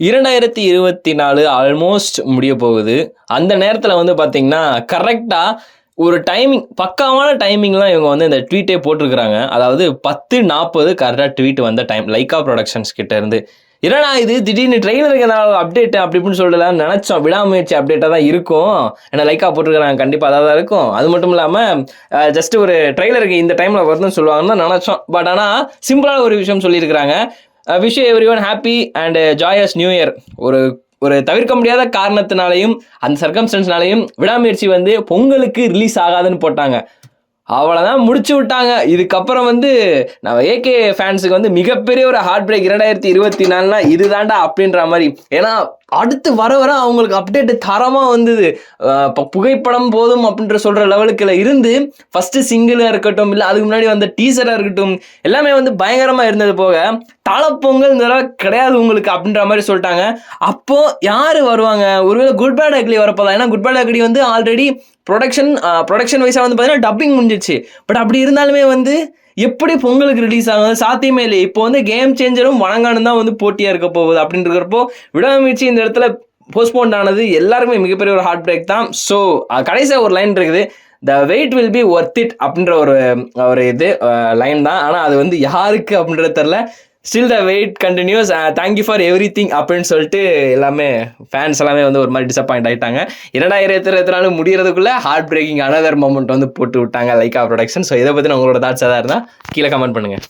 இரண்டாயிரத்தி இருபத்தி நாலு ஆல்மோஸ்ட் முடிய போகுது. அந்த நேரத்தில் வந்து பார்த்தீங்கன்னா கரெக்டாக ஒரு டைமிங் பக்காவான டைமிங்லாம் இவங்க வந்து இந்த ட்வீட்டே போட்டிருக்கிறாங்க. அதாவது பத்து நாற்பது கரெக்டாக ட்வீட் வந்த டைம் லைக்கா ப்ரொடக்ஷன்ஸ் கிட்ட இருந்து. ஏன்னா இது? திடீர்னு ட்ரெயிலருக்கு ஏதாவது அப்டேட் அப்படி இப்படின்னு சொல்லலாம் நினச்சோம். விடாமுயற்சி அப்டேட்டாக தான் இருக்கும். ஏன்னா லைக்காக போட்டிருக்கிறாங்க. கண்டிப்பாக அதாக தான் இருக்கும். அது மட்டும் இல்லாமல் ஜஸ்ட் ஒரு ட்ரெய்லருக்கு இந்த டைமில் வருதுன்னு சொல்லுவாங்கன்னு தான் நினச்சோம். பட் ஆனால் சிம்பிளான ஒரு விஷயம் சொல்லியிருக்கிறாங்க. Wish everyone happy and joyous new year ஒரு ஒரு தவிர்க்க முடியாத காரணத்தினாலையும் அந்த சர்க்கம்ஸ்டன்ஸ்னாலையும் விடாமுயற்சி வந்து பொங்கலுக்கு ரிலீஸ் ஆகாதுன்னு போட்டாங்க. அவ்வளோதான் முடிச்சு விட்டாங்க. இதுக்கப்புறம் வந்து நம்ம ஏகே ஃபேன்ஸுக்கு வந்து மிகப்பெரிய ஒரு ஹார்ட் பிரேக் இரண்டாயிரத்தி இருபத்தி நாலுனா இதுதான்டா அப்படின்ற மாதிரி. ஏன்னா அடுத்து வர வர அவங்களுக்கு அப்டேட் தரமாக வந்தது. இப்போ புகைப்படம் போதும் அப்படின்ற சொல்கிற லெவலுக்குல இருந்து ஃபஸ்ட்டு சிங்கிளாக இருக்கட்டும் இல்லை அதுக்கு முன்னாடி வந்த டீசராக இருக்கட்டும் எல்லாமே வந்து பயங்கரமாக இருந்தது போக தாளப்பொங்கல் இந்த கிடையாது உங்களுக்கு அப்படின்ற மாதிரி சொல்லிட்டாங்க. அப்போது யார் வருவாங்க? ஒருவேளை குட் பேட் அக்லி வரப்போதான் ஏன்னா குட் பேட் அக்லி வந்து ஆல்ரெடி ப்ரொடக்ஷன் ப்ரொடக்ஷன் வைஸாக வந்து பார்த்தீங்கன்னா டப்பிங் முடிஞ்சிச்சு. பட் அப்படி இருந்தாலுமே வந்து எப்படி பொங்கலுக்கு ரிலீஸ் ஆகுது? சாத்தியமே இல்லை இப்போ வந்து கேம் சேஞ்சரும் வழங்கானும் தான் வந்து போட்டியாக இருக்க போகுது அப்படின்றப்போ விடாமுயற்சி இந்த இடத்துல போஸ்ட்போன் ஆனது எல்லாருக்குமே மிகப்பெரிய ஒரு ஹார்ட் பிரேக் தான் ஸோ கடைசியாக ஒரு லைன் இருக்குது. The weight will be worth it அப்படின்ற ஒரு ஒரு இது லைன் தான். ஆனால் அது வந்து யாருக்கு அப்படின்றது தெரில still the weight continues thank you for everything அப்படின்னு சொல்லிட்டு எல்லாமே ஃபேன்ஸ் எல்லாமே வந்து ஒரு மாதிரி டிசப்பாயிண்ட் ஆகிட்டாங்க இரண்டாயிரத்தி இருபத்தி நாலு முடியறதுக்குள்ள ஹார்ட் பிரேக்கிங் அனதர் மொமெண்ட் வந்து போட்டு விட்டாங்க லைக்கா ப்ரொடக்ஷன் ஸோ இதை பற்றி உங்களோட தாட்ஸ் எதாவது இருந்தால் கீழே கமெண்ட் பண்ணுங்கள்